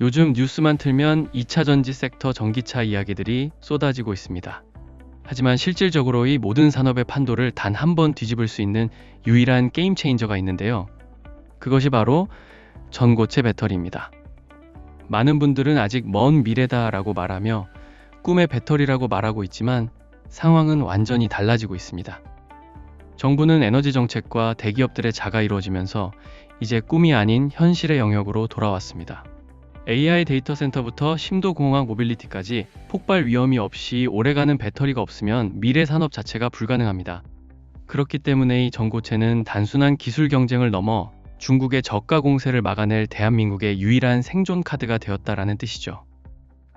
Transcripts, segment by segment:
요즘 뉴스만 틀면 2차 전지 섹터 전기차 이야기들이 쏟아지고 있습니다. 하지만 실질적으로 이 모든 산업의 판도를 단 한 번 뒤집을 수 있는 유일한 게임 체인저가 있는데요. 그것이 바로 전고체 배터리입니다. 많은 분들은 아직 먼 미래다라고 말하며 꿈의 배터리라고 말하고 있지만 상황은 완전히 달라지고 있습니다. 정부는 에너지 정책과 대기업들의 자가 이루어지면서 이제 꿈이 아닌 현실의 영역으로 돌아왔습니다. AI 데이터 센터부터 심도 공항 모빌리티까지 폭발 위험이 없이 오래가는 배터리가 없으면 미래 산업 자체가 불가능합니다. 그렇기 때문에 이 전고체는 단순한 기술 경쟁을 넘어 중국의 저가 공세를 막아낼 대한민국의 유일한 생존 카드가 되었다라는 뜻이죠.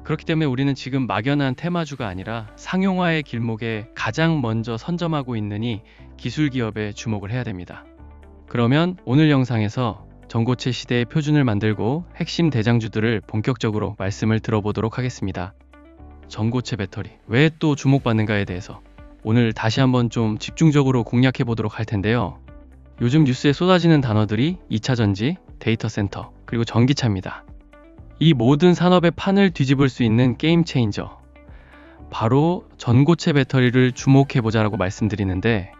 그렇기 때문에 우리는 지금 막연한 테마주가 아니라 상용화의 길목에 가장 먼저 선점하고 있느니 기술 기업에 주목을 해야 됩니다. 그러면 오늘 영상에서 전고체 시대의 표준을 만들고 핵심 대장주들을 본격적으로 말씀을 들어보도록 하겠습니다. 전고체 배터리 왜 또 주목받는가에 대해서 오늘 다시 한번 좀 집중적으로 공략해 보도록 할 텐데요. 요즘 뉴스에 쏟아지는 단어들이 2차 전지, 데이터 센터, 그리고 전기차입니다. 이 모든 산업의 판을 뒤집을 수 있는 게임 체인저. 바로 전고체 배터리를 주목해 보자라고 말씀드리는데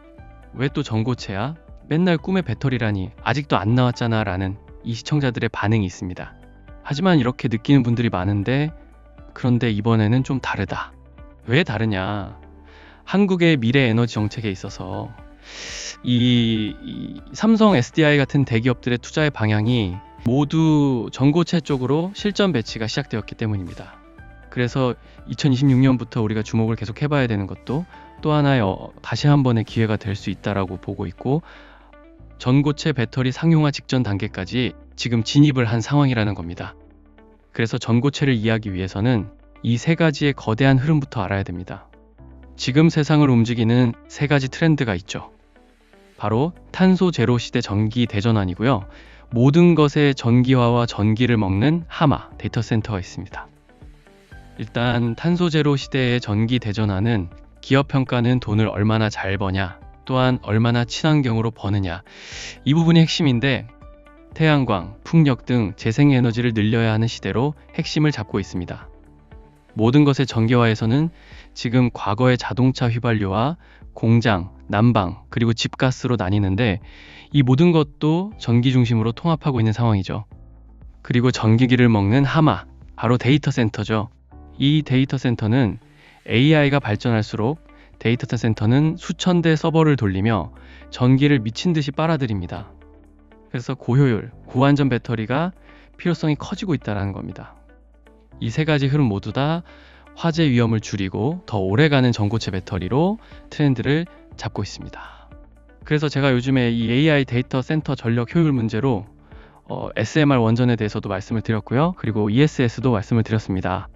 왜 또 전고체야? 맨날 꿈의 배터리라니 아직도 안 나왔잖아 라는 이 시청자들의 반응이 있습니다. 하지만 이렇게 느끼는 분들이 많은데 그런데 이번에는 좀 다르다. 왜 다르냐? 한국의 미래 에너지 정책에 있어서 이, 이 삼성 SDI 같은 대기업들의 투자의 방향이 모두 전고체 쪽으로 실전 배치가 시작되었기 때문입니다. 그래서 2026년부터 우리가 주목을 계속 해봐야 되는 것도 또 하나의 어, 다시 한 번의 기회가 될 수 있다라고 보고 있고 전고체 배터리 상용화 직전 단계까지 지금 진입을 한 상황이라는 겁니다. 그래서 전고체를 이해하기 위해서는 이 세 가지의 거대한 흐름부터 알아야 됩니다. 지금 세상을 움직이는 세 가지 트렌드가 있죠. 바로 탄소 제로 시대 전기 대전환이고요. 모든 것의 전기화와 전기를 먹는 하마 데이터 센터가 있습니다. 일단 탄소 제로 시대의 전기 대전환은 기업 평가는 돈을 얼마나 잘 버냐 또한 얼마나 친환경으로 버느냐. 이 부분이 핵심인데 태양광, 풍력 등 재생에너지를 늘려야 하는 시대로 핵심을 잡고 있습니다. 모든 것의 전기화에서는 지금 과거의 자동차 휘발유와 공장, 난방, 그리고 집가스로 나뉘는데 이 모든 것도 전기 중심으로 통합하고 있는 상황이죠. 그리고 전기기를 먹는 하마, 바로 데이터 센터죠. 이 데이터 센터는 AI가 발전할수록 데이터 센터는 수천 대 서버를 돌리며 전기를 미친 듯이 빨아들입니다. 그래서 고효율, 고안전 배터리가 필요성이 커지고 있다는 겁니다. 이 세 가지 흐름 모두 다 화재 위험을 줄이고 더 오래가는 전고체 배터리로 트렌드를 잡고 있습니다. 그래서 제가 요즘에 이 AI 데이터 센터 전력 효율 문제로 어, SMR 원전에 대해서도 말씀을 드렸고요. 그리고 ESS도 말씀을 드렸습니다.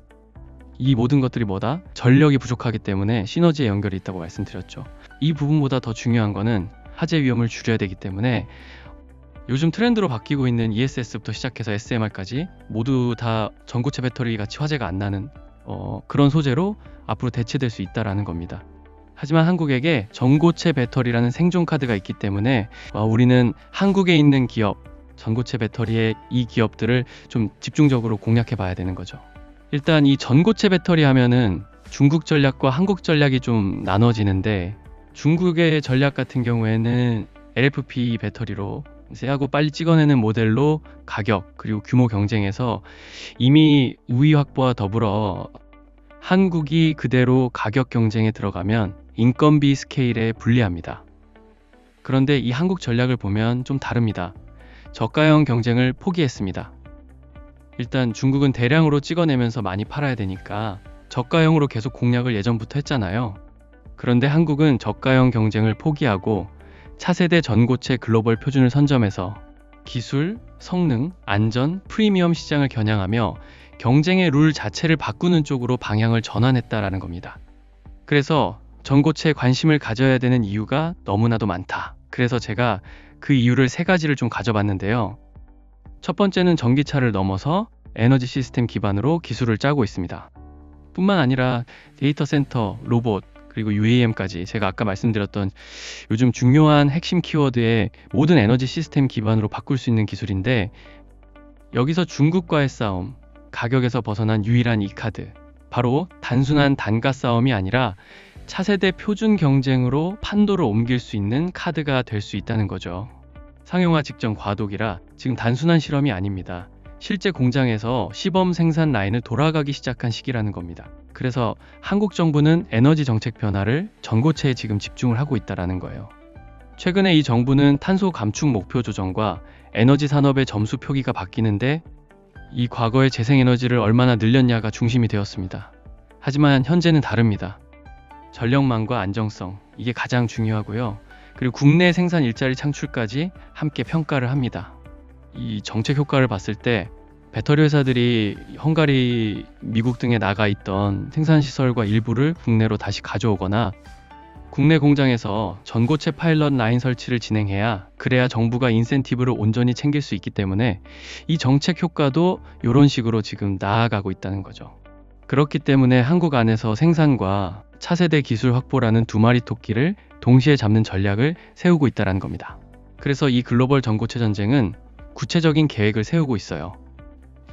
이 모든 것들이 뭐다? 전력이 부족하기 때문에 시너지의 연결이 있다고 말씀드렸죠. 이 부분보다 더 중요한 거는 화재 위험을 줄여야 되기 때문에 요즘 트렌드로 바뀌고 있는 ESS부터 시작해서 SMR까지 모두 다 전고체 배터리 같이 화재가 안 나는 어, 그런 소재로 앞으로 대체될 수 있다라는 겁니다. 하지만 한국에게 전고체 배터리라는 생존 카드가 있기 때문에 어, 우리는 한국에 있는 기업 전고체 배터리의 이 기업들을 좀 집중적으로 공략해 봐야 되는 거죠. 일단 이 전고체 배터리 하면은 중국 전략과 한국 전략이 좀 나눠지는데 중국의 전략 같은 경우에는 LFP 배터리로 세하고 빨리 찍어내는 모델로 가격 그리고 규모 경쟁에서 이미 우위 확보와 더불어 한국이 그대로 가격 경쟁에 들어가면 인건비 스케일에 불리합니다. 그런데 이 한국 전략을 보면 좀 다릅니다. 저가형 경쟁을 포기했습니다. 일단 중국은 대량으로 찍어내면서 많이 팔아야 되니까 저가형으로 계속 공략을 예전부터 했잖아요. 그런데 한국은 저가형 경쟁을 포기하고 차세대 전고체 글로벌 표준을 선점해서 기술, 성능, 안전, 프리미엄 시장을 겨냥하며 경쟁의 룰 자체를 바꾸는 쪽으로 방향을 전환했다라는 겁니다. 그래서 전고체에 관심을 가져야 되는 이유가 너무나도 많다. 그래서 제가 그 이유를 세 가지를 좀 가져봤는데요. 첫 번째는 전기차를 넘어서 에너지 시스템 기반으로 기술을 짜고 있습니다. 뿐만 아니라 데이터 센터, 로봇, 그리고 UAM까지 제가 아까 말씀드렸던 요즘 중요한 핵심 키워드의 모든 에너지 시스템 기반으로 바꿀 수 있는 기술인데 여기서 중국과의 싸움, 가격에서 벗어난 유일한 이 카드. 바로 단순한 단가 싸움이 아니라 차세대 표준 경쟁으로 판도를 옮길 수 있는 카드가 될 수 있다는 거죠. 상용화 직전 과도기라 지금 단순한 실험이 아닙니다. 실제 공장에서 시범 생산 라인을 돌아가기 시작한 시기라는 겁니다. 그래서 한국 정부는 에너지 정책 변화를 전고체에 지금 집중을 하고 있다라는 거예요. 최근에 이 정부는 탄소 감축 목표 조정과 에너지 산업의 점수 표기가 바뀌는데 이 과거의 재생에너지를 얼마나 늘렸냐가 중심이 되었습니다. 하지만 현재는 다릅니다. 전력망과 안정성, 이게 가장 중요하고요. 그리고 국내 생산 일자리 창출까지 함께 평가를 합니다. 이 정책 효과를 봤을 때 배터리 회사들이 헝가리, 미국 등에 나가 있던 생산 시설과 일부를 국내로 다시 가져오거나 국내 공장에서 전고체 파일럿 라인 설치를 진행해야 그래야 정부가 인센티브를 온전히 챙길 수 있기 때문에 이 정책 효과도 이런 식으로 지금 나아가고 있다는 거죠. 그렇기 때문에 한국 안에서 생산과 차세대 기술 확보라는 두 마리 토끼를 동시에 잡는 전략을 세우고 있다는 겁니다. 그래서 이 글로벌 전고체 전쟁은 구체적인 계획을 세우고 있어요.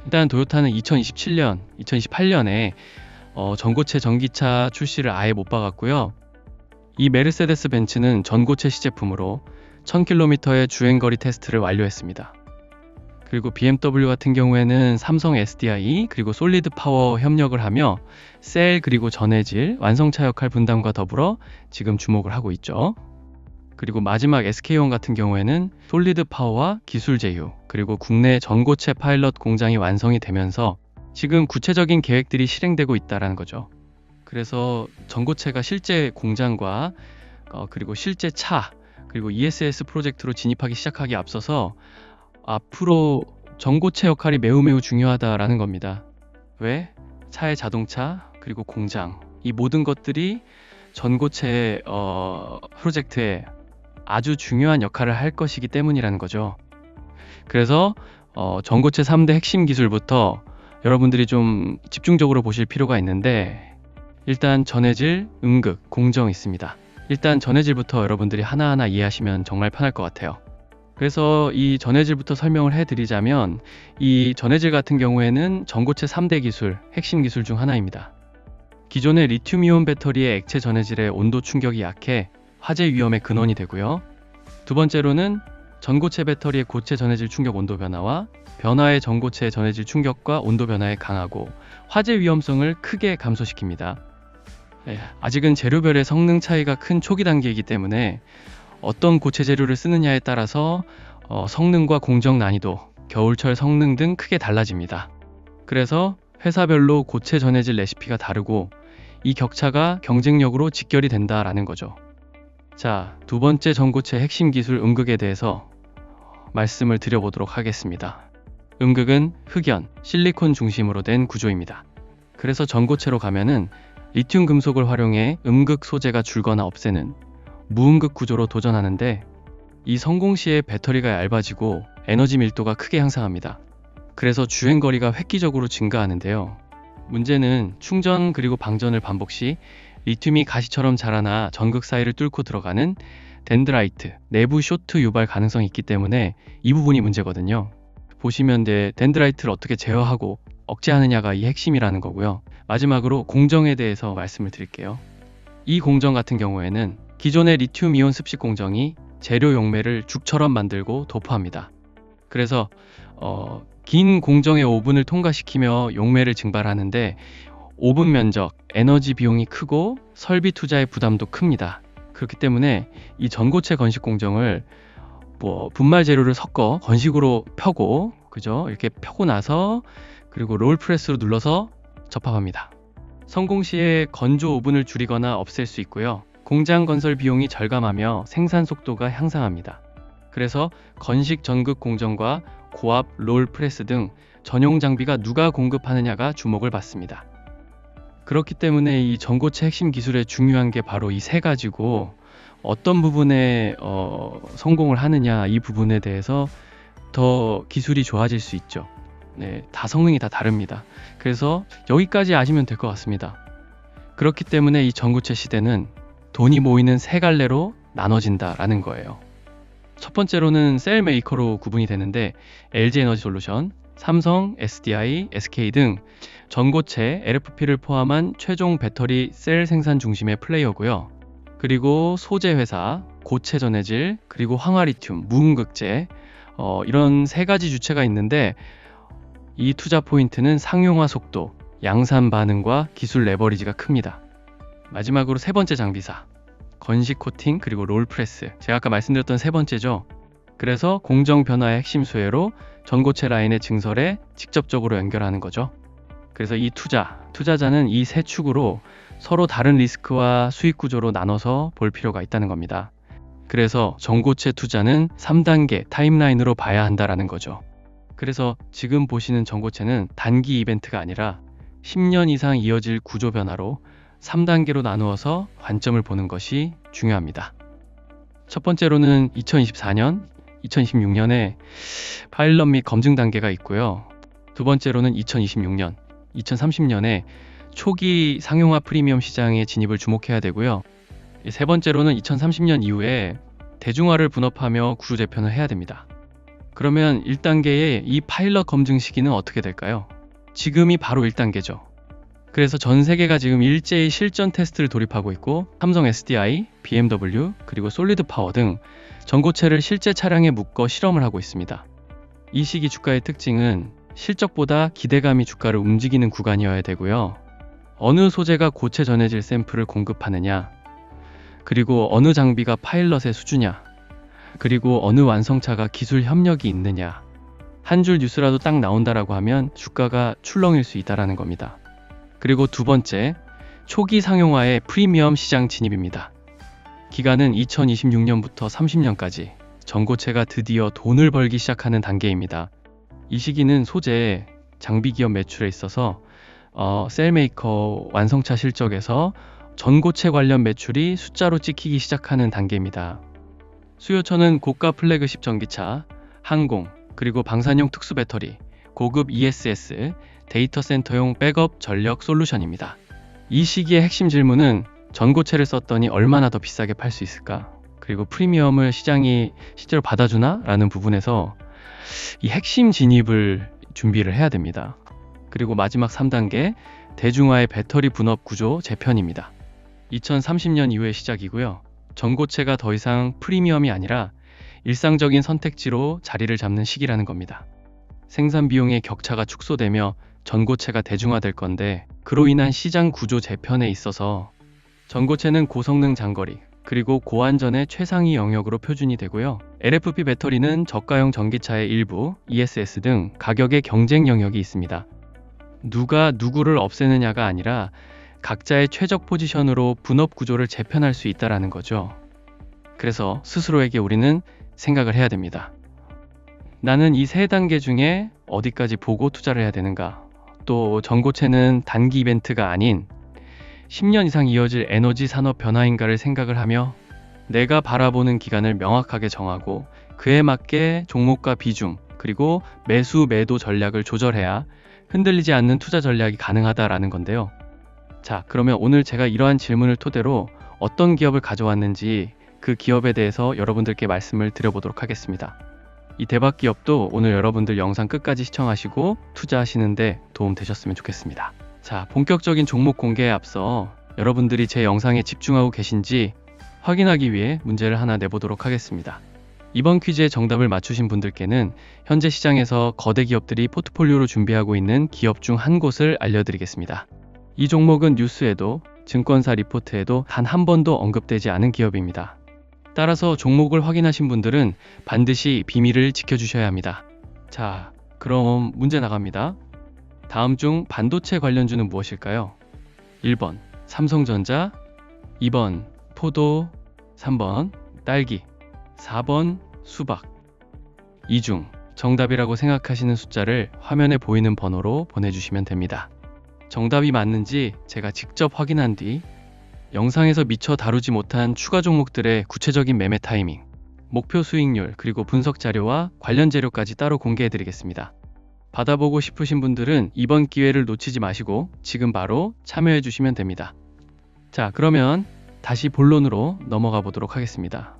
일단 도요타는 2027년, 2028년에 어, 전고체 전기차 출시를 아예 못 박았고요. 이 메르세데스 벤츠는 전고체 시제품으로 1000km의 주행거리 테스트를 완료했습니다. 그리고 BMW 같은 경우에는 삼성 SDI 그리고 솔리드 파워 협력을 하며 셀 그리고 전해질 완성차 역할 분담과 더불어 지금 주목을 하고 있죠. 그리고 마지막 SK온 같은 경우에는 솔리드 파워와 기술 제휴 그리고 국내 전고체 파일럿 공장이 완성이 되면서 지금 구체적인 계획들이 실행되고 있다라는 거죠. 그래서 전고체가 실제 공장과 어, 그리고 실제 차 그리고 ESS 프로젝트로 진입하기 시작하기 앞서서 앞으로 전고체 역할이 매우 매우 중요하다라는 겁니다. 왜? 차의 자동차 그리고 공장 이 모든 것들이 전고체 어, 프로젝트에 아주 중요한 역할을 할 것이기 때문이라는 거죠. 그래서 어, 전고체 3대 핵심 기술부터 여러분들이 좀 집중적으로 보실 필요가 있는데 일단 전해질, 음극, 공정 있습니다. 일단 전해질부터 여러분들이 하나하나 이해하시면 정말 편할 것 같아요. 그래서 이 전해질부터 설명을 해드리자면 이 전해질 같은 경우에는 전고체 3대 기술, 핵심 기술 중 하나입니다. 기존의 리튬이온 배터리의 액체 전해질의 온도 충격이 약해 화재 위험의 근원이 되고요. 두 번째로는 전고체 배터리의 고체 전해질 충격 온도 변화와 변화의 전고체 전해질 충격과 온도 변화에 강하고 화재 위험성을 크게 감소시킵니다. 예, 아직은 재료별의 성능 차이가 큰 초기 단계이기 때문에 어떤 고체 재료를 쓰느냐에 따라서 어, 성능과 공정 난이도, 겨울철 성능 등 크게 달라집니다. 그래서 회사별로 고체 전해질 레시피가 다르고 이 격차가 경쟁력으로 직결이 된다라는 거죠. 자, 두 번째 전고체 핵심 기술 음극에 대해서 말씀을 드려보도록 하겠습니다. 음극은 흑연, 실리콘 중심으로 된 구조입니다. 그래서 전고체로 가면은 리튬 금속을 활용해 음극 소재가 줄거나 없애는 무음극 구조로 도전하는데 이 성공 시에 배터리가 얇아지고 에너지 밀도가 크게 향상합니다. 그래서 주행 거리가 획기적으로 증가하는데요. 문제는 충전 그리고 방전을 반복 시 리튬이 가시처럼 자라나 전극 사이를 뚫고 들어가는 덴드라이트, 내부 쇼트 유발 가능성이 있기 때문에 이 부분이 문제거든요. 보시면 돼 덴드라이트를 어떻게 제어하고 억제하느냐가 이 핵심이라는 거고요. 마지막으로 공정에 대해서 말씀을 드릴게요. 이 공정 같은 경우에는 기존의 리튬 이온 습식 공정이 재료 용매를 죽처럼 만들고 도포합니다. 그래서 어, 긴 공정의 오븐을 통과시키며 용매를 증발하는데 오븐 면적, 에너지 비용이 크고 설비 투자의 부담도 큽니다. 그렇기 때문에 이 전고체 건식 공정을 뭐 분말 재료를 섞어 건식으로 펴고 그죠? 이렇게 펴고 나서 그리고 롤 프레스로 눌러서 접합합니다. 성공 시에 건조 오븐을 줄이거나 없앨 수 있고요. 공장 건설 비용이 절감하며 생산 속도가 향상합니다. 그래서 건식 전극 공정과 고압 롤 프레스 등 전용 장비가 누가 공급하느냐가 주목을 받습니다. 그렇기 때문에 이 전고체 핵심 기술의 중요한 게 바로 이 세 가지고 어떤 부분에 어, 성공을 하느냐 이 부분에 대해서 더 기술이 좋아질 수 있죠. 네, 다 성능이 다 다릅니다. 그래서 여기까지 아시면 될 것 같습니다. 그렇기 때문에 이 전고체 시대는 돈이 모이는 세 갈래로 나눠진다라는 거예요. 첫 번째로는 셀 메이커로 구분이 되는데 LG 에너지 솔루션, 삼성, SDI, SK 등 전고체 LFP를 포함한 최종 배터리 셀 생산 중심의 플레이어고요. 그리고 소재 회사, 고체 전해질, 그리고 황화리튬, 무음극재 어, 이런 세 가지 주체가 있는데 이 투자 포인트는 상용화 속도, 양산 반응과 기술 레버리지가 큽니다. 마지막으로 세 번째 장비사. 건식 코팅 그리고 롤 프레스. 제가 아까 말씀드렸던 세 번째죠. 그래서 공정 변화의 핵심 수혜로 전고체 라인의 증설에 직접적으로 연결하는 거죠. 그래서 이 투자, 투자자는 이 세 축으로 서로 다른 리스크와 수익 구조로 나눠서 볼 필요가 있다는 겁니다. 그래서 전고체 투자는 3단계 타임라인으로 봐야 한다라는 거죠. 그래서 지금 보시는 전고체는 단기 이벤트가 아니라 10년 이상 이어질 구조 변화로 3단계로 나누어서 관점을 보는 것이 중요합니다. 첫 번째로는 2024년, 2026년에 파일럿 및 검증 단계가 있고요. 두 번째로는 2026년, 2030년에 초기 상용화 프리미엄 시장에 진입을 주목해야 되고요. 세 번째로는 2030년 이후에 대중화를 분업하며 구조 재편을 해야 됩니다. 그러면 1단계의 이 파일럿 검증 시기는 어떻게 될까요? 지금이 바로 1단계죠. 그래서 전 세계가 지금 일제히 실전 테스트를 돌입하고 있고 삼성 SDI, BMW, 그리고 솔리드 파워 등 전고체를 실제 차량에 묶어 실험을 하고 있습니다. 이 시기 주가의 특징은 실적보다 기대감이 주가를 움직이는 구간이어야 되고요. 어느 소재가 고체 전해질 샘플을 공급하느냐, 그리고 어느 장비가 파일럿의 수주냐, 그리고 어느 완성차가 기술 협력이 있느냐, 한 줄 뉴스라도 딱 나온다라고 하면 주가가 출렁일 수 있다라는 겁니다. 그리고 두 번째, 초기 상용화의 프리미엄 시장 진입입니다. 기간은 2026년부터 30년까지 전고체가 드디어 돈을 벌기 시작하는 단계입니다. 이 시기는 소재, 장비 기업 매출에 있어서 어, 셀메이커 완성차 실적에서 전고체 관련 매출이 숫자로 찍히기 시작하는 단계입니다. 수요처는 고가 플래그십 전기차, 항공, 그리고 방산용 특수 배터리, 고급 ESS, 데이터 센터용 백업 전력 솔루션입니다. 이 시기의 핵심 질문은 전고체를 썼더니 얼마나 더 비싸게 팔 수 있을까? 그리고 프리미엄을 시장이 실제로 받아주나? 라는 부분에서 이 핵심 진입을 준비를 해야 됩니다. 그리고 마지막 3단계 대중화의 배터리 분업 구조 재편입니다. 2030년 이후의 시작이고요. 전고체가 더 이상 프리미엄이 아니라 일상적인 선택지로 자리를 잡는 시기라는 겁니다. 생산 비용의 격차가 축소되며 전고체가 대중화될 건데 그로 인한 시장 구조 재편에 있어서 전고체는 고성능 장거리 그리고 고안전의 최상위 영역으로 표준이 되고요. LFP 배터리는 저가형 전기차의 일부, ESS 등 가격의 경쟁 영역이 있습니다. 누가 누구를 없애느냐가 아니라 각자의 최적 포지션으로 분업 구조를 재편할 수 있다라는 거죠. 그래서 스스로에게 우리는 생각을 해야 됩니다. 나는 이 세 단계 중에 어디까지 보고 투자를 해야 되는가? 또 전고체는 단기 이벤트가 아닌 10년 이상 이어질 에너지 산업 변화인가를 생각을 하며 내가 바라보는 기간을 명확하게 정하고 그에 맞게 종목과 비중 그리고 매수 매도 전략을 조절해야 흔들리지 않는 투자 전략이 가능하다라는 건데요. 자, 그러면 오늘 제가 이러한 질문을 토대로 어떤 기업을 가져왔는지 그 기업에 대해서 여러분들께 말씀을 드려보도록 하겠습니다. 이 대박 기업도 오늘 여러분들 영상 끝까지 시청하시고 투자하시는데 도움 되셨으면 좋겠습니다. 자, 본격적인 종목 공개에 앞서 여러분들이 제 영상에 집중하고 계신지 확인하기 위해 문제를 하나 내보도록 하겠습니다. 이번 퀴즈의 정답을 맞추신 분들께는 현재 시장에서 거대 기업들이 포트폴리오로 준비하고 있는 기업 중 한 곳을 알려드리겠습니다. 이 종목은 뉴스에도 증권사 리포트에도 단 한 번도 언급되지 않은 기업입니다. 따라서 종목을 확인하신 분들은 반드시 비밀을 지켜주셔야 합니다. 자, 그럼 문제 나갑니다. 다음 중 반도체 관련주는 무엇일까요? 1번 삼성전자, 2번 포도, 3번 딸기, 4번 수박. 이 중 정답이라고 생각하시는 숫자를 화면에 보이는 번호로 보내주시면 됩니다. 정답이 맞는지 제가 직접 확인한 뒤 영상에서 미처 다루지 못한 추가 종목들의 구체적인 매매 타이밍, 목표 수익률, 그리고 분석 자료와 관련 재료까지 따로 공개해 드리겠습니다. 받아보고 싶으신 분들은 이번 기회를 놓치지 마시고 지금 바로 참여해 주시면 됩니다. 자, 그러면 다시 본론으로 넘어가 보도록 하겠습니다.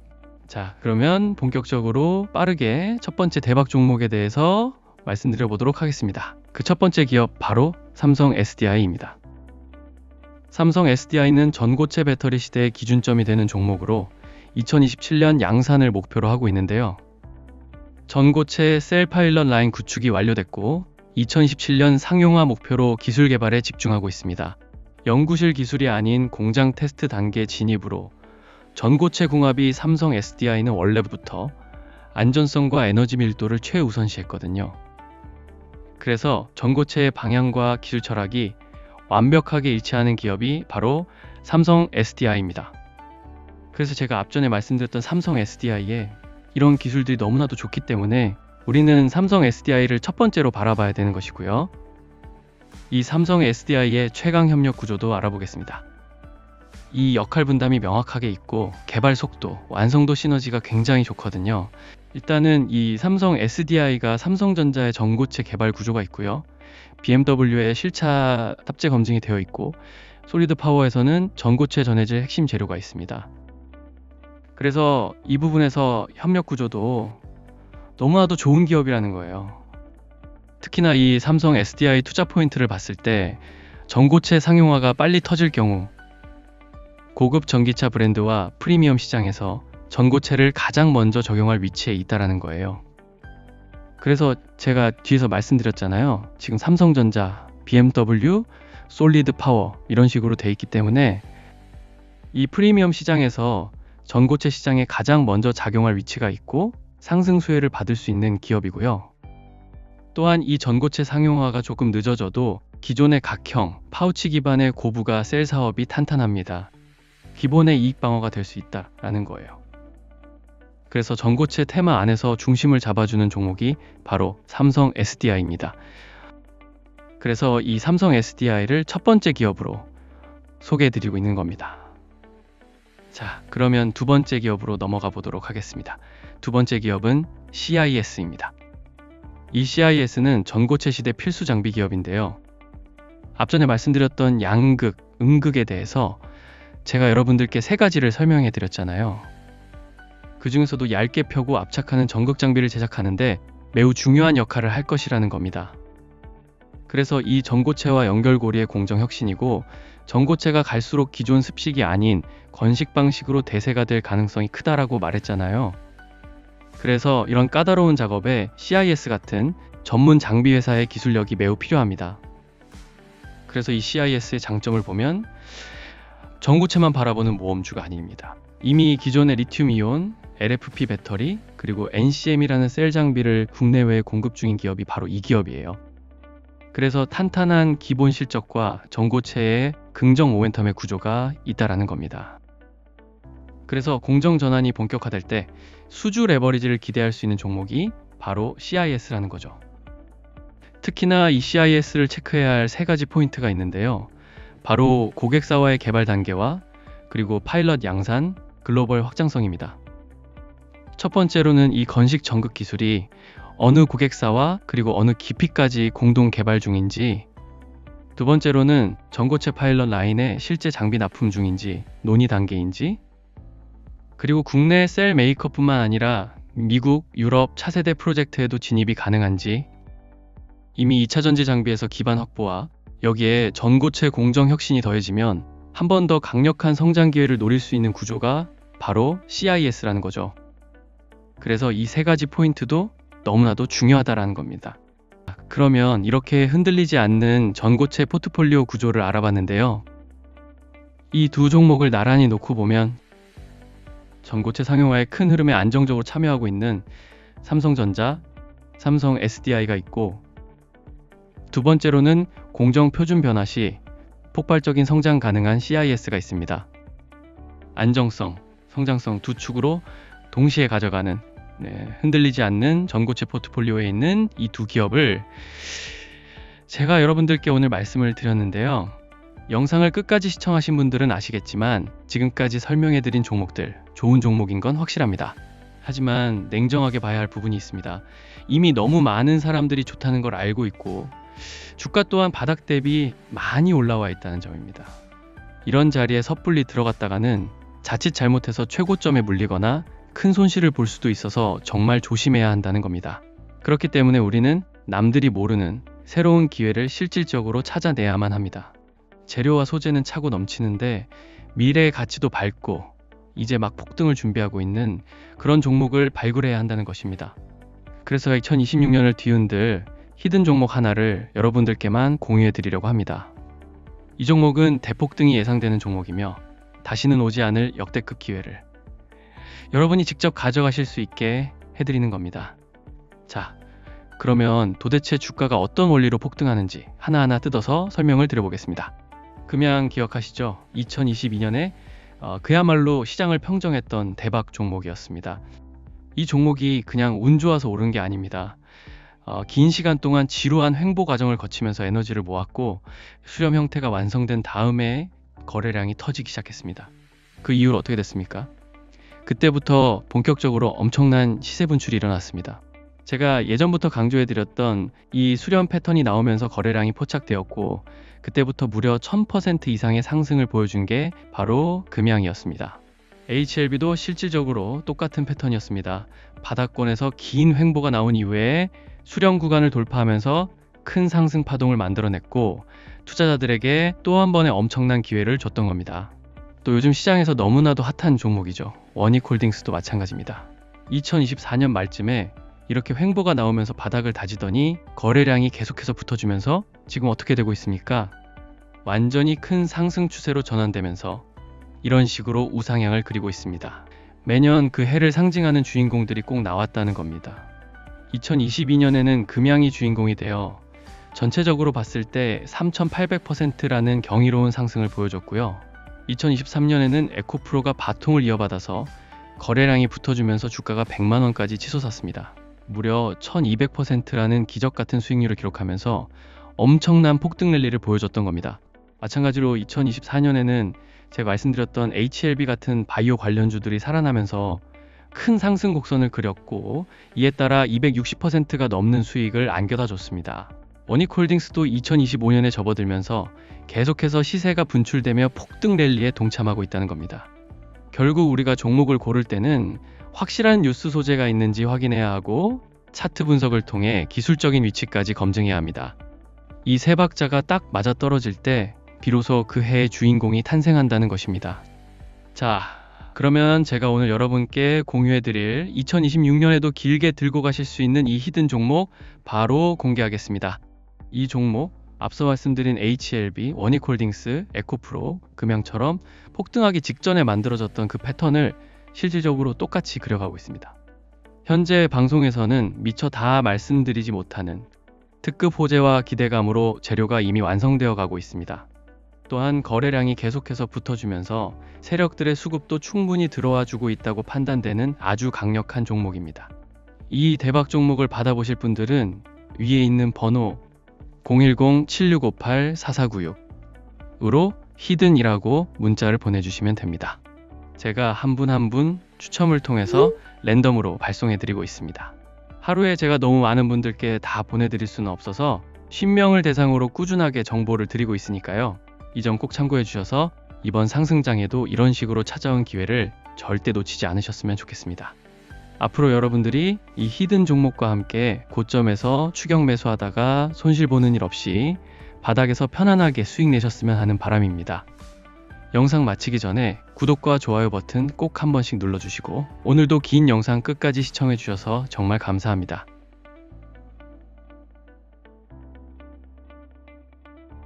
자, 그러면 본격적으로 빠르게 첫 번째 대박 종목에 대해서 말씀드려 보도록 하겠습니다. 그 첫 번째 기업 바로 삼성 SDI입니다. 삼성 SDI는 전고체 배터리 시대의 기준점이 되는 종목으로 2027년 양산을 목표로 하고 있는데요. 전고체 셀 파일럿 라인 구축이 완료됐고 2027년 상용화 목표로 기술 개발에 집중하고 있습니다. 연구실 기술이 아닌 공장 테스트 단계 진입으로 전고체 궁합이 삼성 SDI는 원래부터 안전성과 에너지 밀도를 최우선시했거든요. 그래서 전고체의 방향과 기술 철학이 완벽하게 일치하는 기업이 바로 삼성 SDI입니다. 그래서 제가 앞전에 말씀드렸던 삼성 SDI에 이런 기술들이 너무나도 좋기 때문에 우리는 삼성 SDI를 첫 번째로 바라봐야 되는 것이고요. 이 삼성 SDI의 최강 협력 구조도 알아보겠습니다. 이 역할 분담이 명확하게 있고 개발 속도, 완성도 시너지가 굉장히 좋거든요. 일단은 이 삼성 SDI가 삼성전자의 전고체 개발 구조가 있고요. BMW의 실차 탑재 검증이 되어 있고 솔리드 파워에서는 전고체 전해질 핵심 재료가 있습니다. 그래서 이 부분에서 협력 구조도 너무나도 좋은 기업이라는 거예요. 특히나 이 삼성 SDI 투자 포인트를 봤을 때 전고체 상용화가 빨리 터질 경우 고급 전기차 브랜드와 프리미엄 시장에서 전고체를 가장 먼저 적용할 위치에 있다라는 거예요. 그래서 제가 뒤에서 말씀드렸잖아요. 지금 삼성전자, BMW, 솔리드 파워 이런 식으로 돼 있기 때문에 이 프리미엄 시장에서 전고체 시장에 가장 먼저 작용할 위치가 있고 상승 수혜를 받을 수 있는 기업이고요. 또한 이 전고체 상용화가 조금 늦어져도 기존의 각형, 파우치 기반의 고부가 셀 사업이 탄탄합니다. 기본의 이익 방어가 될 수 있다라는 거예요. 그래서 전고체 테마 안에서 중심을 잡아주는 종목이 바로 삼성 SDI입니다. 그래서 이 삼성 SDI를 첫 번째 기업으로 소개해드리고 있는 겁니다. 자, 그러면 두 번째 기업으로 넘어가 보도록 하겠습니다. 두 번째 기업은 CIS입니다. 이 CIS는 전고체 시대 필수 장비 기업인데요. 앞전에 말씀드렸던 양극, 음극에 대해서 제가 여러분들께 세 가지를 설명해 드렸잖아요. 그 중에서도 얇게 펴고 압착하는 전극 장비를 제작하는데 매우 중요한 역할을 할 것이라는 겁니다. 그래서 이 전고체와 연결고리의 공정 혁신이고 전고체가 갈수록 기존 습식이 아닌 건식 방식으로 대세가 될 가능성이 크다라고 말했잖아요. 그래서 이런 까다로운 작업에 CIS 같은 전문 장비 회사의 기술력이 매우 필요합니다. 그래서 이 CIS의 장점을 보면 전고체만 바라보는 모험주가 아닙니다. 이미 기존의 리튬 이온, LFP 배터리, 그리고 NCM이라는 셀 장비를 국내외에 공급 중인 기업이 바로 이 기업이에요. 그래서 탄탄한 기본 실적과 전고체의 긍정 모멘텀의 구조가 있다라는 겁니다. 그래서 공정 전환이 본격화될 때 수주 레버리지를 기대할 수 있는 종목이 바로 CIS라는 거죠. 특히나 이 CIS를 체크해야 할 세 가지 포인트가 있는데요. 바로 고객사와의 개발 단계와 그리고 파일럿 양산, 글로벌 확장성입니다. 첫 번째로는 이 건식 전극 기술이 어느 고객사와 그리고 어느 깊이까지 공동 개발 중인지 두 번째로는 전고체 파일럿 라인에 실제 장비 납품 중인지 논의 단계인지 그리고 국내 셀 메이커뿐만 아니라 미국, 유럽 차세대 프로젝트에도 진입이 가능한지 이미 2차 전지 장비에서 기반 확보와 여기에 전고체 공정 혁신이 더해지면 한 번 더 강력한 성장 기회를 노릴 수 있는 구조가 바로 CIS라는 거죠. 그래서 이 세 가지 포인트도 너무나도 중요하다라는 겁니다. 그러면 이렇게 흔들리지 않는 전고체 포트폴리오 구조를 알아봤는데요. 이 두 종목을 나란히 놓고 보면 전고체 상용화의 큰 흐름에 안정적으로 참여하고 있는 삼성전자, 삼성 SDI가 있고 두 번째로는 공정 표준 변화 시 폭발적인 성장 가능한 CIS가 있습니다. 안정성, 성장성 두 축으로 동시에 가져가는 네, 흔들리지 않는 전고체 포트폴리오에 있는 이 두 기업을 제가 여러분들께 오늘 말씀을 드렸는데요. 영상을 끝까지 시청하신 분들은 아시겠지만 지금까지 설명해드린 종목들 좋은 종목인 건 확실합니다. 하지만 냉정하게 봐야 할 부분이 있습니다. 이미 너무 많은 사람들이 좋다는 걸 알고 있고 주가 또한 바닥 대비 많이 올라와 있다는 점입니다. 이런 자리에 섣불리 들어갔다가는 자칫 잘못해서 최고점에 물리거나 큰 손실을 볼 수도 있어서 정말 조심해야 한다는 겁니다. 그렇기 때문에 우리는 남들이 모르는 새로운 기회를 실질적으로 찾아내야만 합니다. 재료와 소재는 차고 넘치는데 미래의 가치도 밝고 이제 막 폭등을 준비하고 있는 그런 종목을 발굴해야 한다는 것입니다. 그래서 2026년을 뒤흔들 히든 종목 하나를 여러분들께만 공유해 드리려고 합니다. 이 종목은 대폭등이 예상되는 종목이며 다시는 오지 않을 역대급 기회를 여러분이 직접 가져가실 수 있게 해드리는 겁니다. 자, 그러면 도대체 주가가 어떤 원리로 폭등하는지 하나하나 뜯어서 설명을 드려보겠습니다. 금양 기억하시죠? 2022년에 어, 그야말로 시장을 평정했던 대박 종목이었습니다. 이 종목이 그냥 운 좋아서 오른 게 아닙니다. 어, 긴 시간 동안 지루한 횡보 과정을 거치면서 에너지를 모았고 수렴 형태가 완성된 다음에 거래량이 터지기 시작했습니다. 그 이후로 어떻게 됐습니까? 그때부터 본격적으로 엄청난 시세 분출이 일어났습니다. 제가 예전부터 강조해드렸던 이 수렴 패턴이 나오면서 거래량이 포착되었고 그때부터 무려 1000% 이상의 상승을 보여준 게 바로 금양이었습니다. HLB도 실질적으로 똑같은 패턴이었습니다. 바닥권에서 긴 횡보가 나온 이후에 수렴 구간을 돌파하면서 큰 상승 파동을 만들어냈고 투자자들에게 또 한 번의 엄청난 기회를 줬던 겁니다. 또 요즘 시장에서 너무나도 핫한 종목이죠. 원익홀딩스도 마찬가지입니다. 2024년 말쯤에 이렇게 횡보가 나오면서 바닥을 다지더니 거래량이 계속해서 붙어주면서 지금 어떻게 되고 있습니까? 완전히 큰 상승 추세로 전환되면서 이런 식으로 우상향을 그리고 있습니다. 매년 그 해를 상징하는 주인공들이 꼭 나왔다는 겁니다. 2022년에는 금양이 주인공이 되어 전체적으로 봤을 때 3,800%라는 경이로운 상승을 보여줬고요. 2023년에는 에코프로가 바통을 이어받아서 거래량이 붙어주면서 주가가 100만 원까지 치솟았습니다. 무려 1200%라는 기적 같은 수익률을 기록하면서 엄청난 폭등 랠리를 보여줬던 겁니다. 마찬가지로 2024년에는 제가 말씀드렸던 HLB 같은 바이오 관련주들이 살아나면서 큰 상승 곡선을 그렸고 이에 따라 260%가 넘는 수익을 안겨다 줬습니다. 원익홀딩스도 2025년에 접어들면서 계속해서 시세가 분출되며 폭등 랠리에 동참하고 있다는 겁니다. 결국 우리가 종목을 고를 때는 확실한 뉴스 소재가 있는지 확인해야 하고 차트 분석을 통해 기술적인 위치까지 검증해야 합니다. 이 세 박자가 딱 맞아 떨어질 때 비로소 그 해의 주인공이 탄생한다는 것입니다. 자, 그러면 제가 오늘 여러분께 공유해드릴 2026년에도 길게 들고 가실 수 있는 이 히든 종목 바로 공개하겠습니다. 이 종목 앞서 말씀드린 HLB, 원익홀딩스, 에코프로, 금양처럼 폭등하기 직전에 만들어졌던 그 패턴을 실질적으로 똑같이 그려가고 있습니다. 현재 방송에서는 미처 다 말씀드리지 못하는 특급 호재와 기대감으로 재료가 이미 완성되어 가고 있습니다. 또한 거래량이 계속해서 붙어주면서 세력들의 수급도 충분히 들어와 주고 있다고 판단되는 아주 강력한 종목입니다. 이 대박 종목을 받아보실 분들은 위에 있는 번호 010-7658-4496으로 히든이라고 문자를 보내주시면 됩니다. 제가 한 분 한 분 추첨을 통해서 랜덤으로 발송해드리고 있습니다. 하루에 제가 너무 많은 분들께 다 보내드릴 수는 없어서 10명을 대상으로 꾸준하게 정보를 드리고 있으니까요. 이 점 꼭 참고해 주셔서 이번 상승장에도 이런 식으로 찾아온 기회를 절대 놓치지 않으셨으면 좋겠습니다. 앞으로 여러분들이 이 히든 종목과 함께 고점에서 추격 매수하다가 손실 보는 일 없이 바닥에서 편안하게 수익 내셨으면 하는 바람입니다. 영상 마치기 전에 구독과 좋아요 버튼 꼭 한 번씩 눌러주시고 오늘도 긴 영상 끝까지 시청해 주셔서 정말 감사합니다.